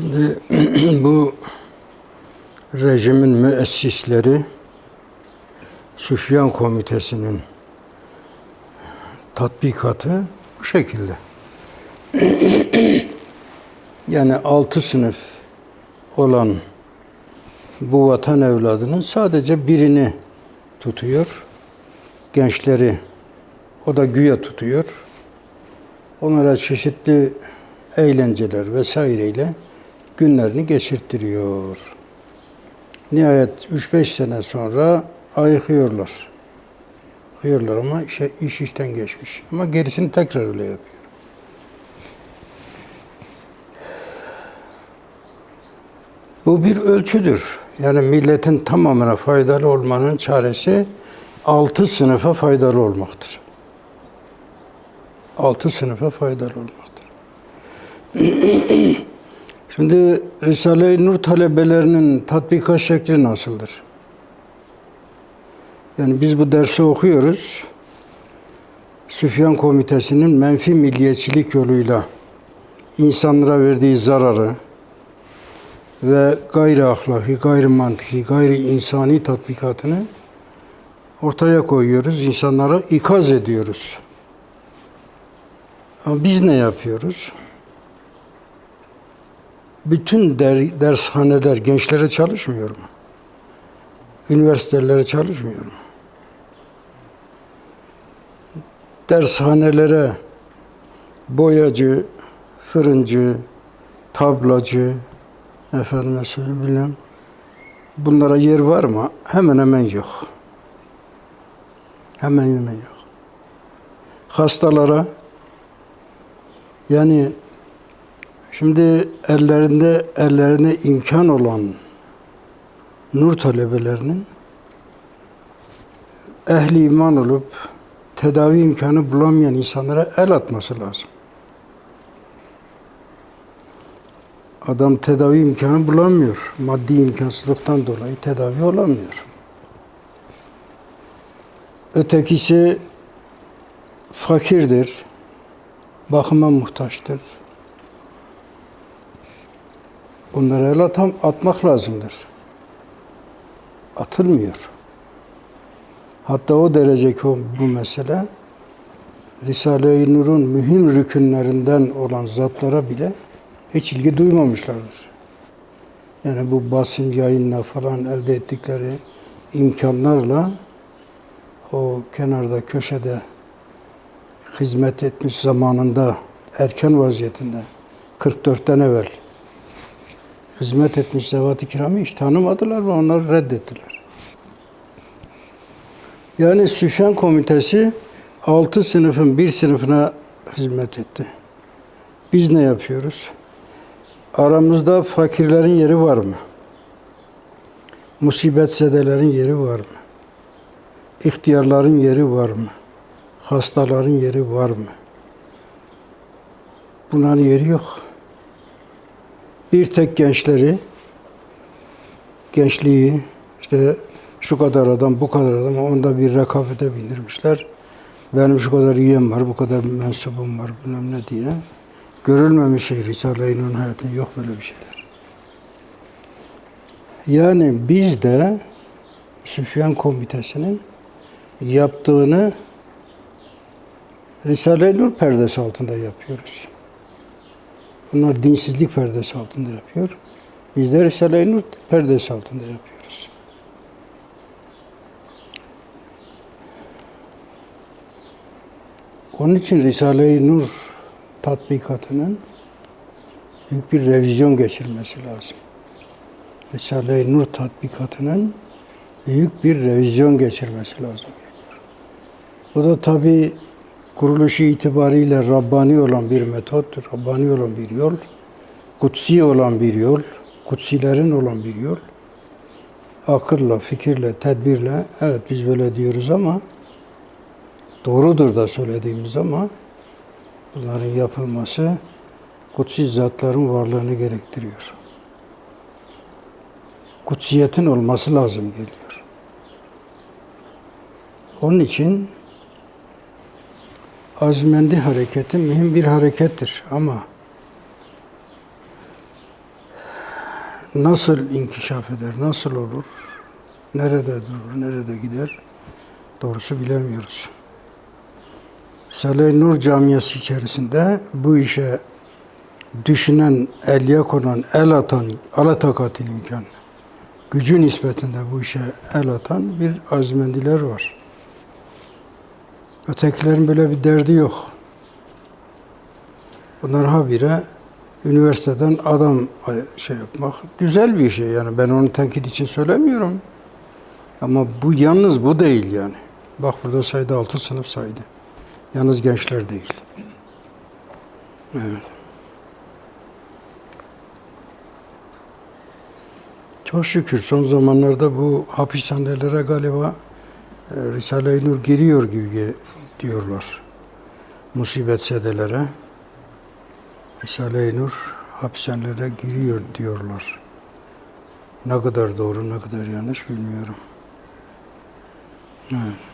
Şimdi bu rejimin müessisleri Süfyan Komitesi'nin tatbikatı bu şekilde. yani altı sınıf olan bu vatan evladının sadece birini tutuyor. Gençleri o da güya tutuyor. Onlara çeşitli eğlenceler vesaireyle günlerini geçirttiriyor. Nihayet 3-5 sene sonra ayıkıyorlar. Ayıkıyorlar ama işe, iş işten geçmiş. Ama gerisini tekrar öyle yapıyor. Bu bir ölçüdür. Yani milletin tamamına faydalı olmanın çaresi altı sınıfa faydalı olmaktır. Altı sınıfa faydalı olmaktır. Şimdi Risale-i Nur talebelerinin tatbikat şekli nasıldır? Yani biz bu dersi okuyoruz. Süfyan Komitesi'nin menfi milliyetçilik yoluyla insanlara verdiği zararı ve gayri ahlaki, gayri mantıki, gayri insani tatbikatını ortaya koyuyoruz. insanlara ikaz ediyoruz. Ama biz ne yapıyoruz? Bütün der, dershaneler gençlere çalışmıyor mu? Üniversitelere çalışmıyor mu? Dershanelere boyacı, fırıncı, tablacı, efendim söyleyeyim bilmem, bunlara yer var mı? Hemen hemen yok. Hemen hemen yok. Hastalara yani Şimdi ellerinde ellerine imkan olan nur talebelerinin ehli iman olup tedavi imkanı bulamayan insanlara el atması lazım. Adam tedavi imkanı bulamıyor. Maddi imkansızlıktan dolayı tedavi olamıyor. Ötekisi fakirdir, bakıma muhtaçtır. Bunlara el atam, atmak lazımdır. Atılmıyor. Hatta o derece ki bu mesele Risale-i Nur'un mühim rükünlerinden olan zatlara bile hiç ilgi duymamışlardır. Yani bu basın yayınla falan elde ettikleri imkanlarla o kenarda köşede hizmet etmiş zamanında erken vaziyetinde 44'ten evvel hizmet etmiş zevat-ı kiramı hiç tanımadılar ve onları reddettiler. Yani Süfyan Komitesi altı sınıfın bir sınıfına hizmet etti. Biz ne yapıyoruz? Aramızda fakirlerin yeri var mı? Musibetsezelerin yeri var mı? İhtiyarların yeri var mı? Hastaların yeri var mı? Bunların yeri yok bir tek gençleri, gençliği, işte şu kadar adam, bu kadar adam, onda bir rekabete bindirmişler. Benim şu kadar üyem var, bu kadar mensubum var, bilmem ne diye. Görülmemiş şey Risale-i Nur'un hayatında yok böyle bir şeyler. Yani biz de Süfyan Komitesi'nin yaptığını Risale-i Nur perdesi altında yapıyoruz. Bunlar dinsizlik perdesi altında yapıyor. Biz de Risale-i Nur perdesi altında yapıyoruz. Onun için Risale-i Nur tatbikatının büyük bir revizyon geçirmesi lazım. Risale-i Nur tatbikatının büyük bir revizyon geçirmesi lazım geliyor. Bu da tabii kuruluşu itibariyle Rabbani olan bir metottur, Rabbani olan bir yol, kutsi olan bir yol, kutsilerin olan bir yol. Akılla, fikirle, tedbirle, evet biz böyle diyoruz ama doğrudur da söylediğimiz ama bunların yapılması kutsi zatların varlığını gerektiriyor. Kutsiyetin olması lazım geliyor. Onun için azmendi hareketi mühim bir harekettir ama nasıl inkişaf eder, nasıl olur, nerede durur, nerede gider doğrusu bilemiyoruz. Risale-i Nur camiası içerisinde bu işe düşünen, el konan, el atan, ala takatil imkan, gücü nispetinde bu işe el atan bir azmendiler var. Ötekilerin böyle bir derdi yok. Bunlar habire üniversiteden adam şey yapmak güzel bir şey yani ben onu tenkit için söylemiyorum. Ama bu yalnız bu değil yani. Bak burada saydı altı sınıf saydı. Yalnız gençler değil. Evet. Çok şükür son zamanlarda bu hapishanelere galiba e, Risale-i Nur giriyor gibi diyorlar. Musibet sedelere. Risale-i Nur hapishanelere giriyor diyorlar. Ne kadar doğru, ne kadar yanlış bilmiyorum. Evet.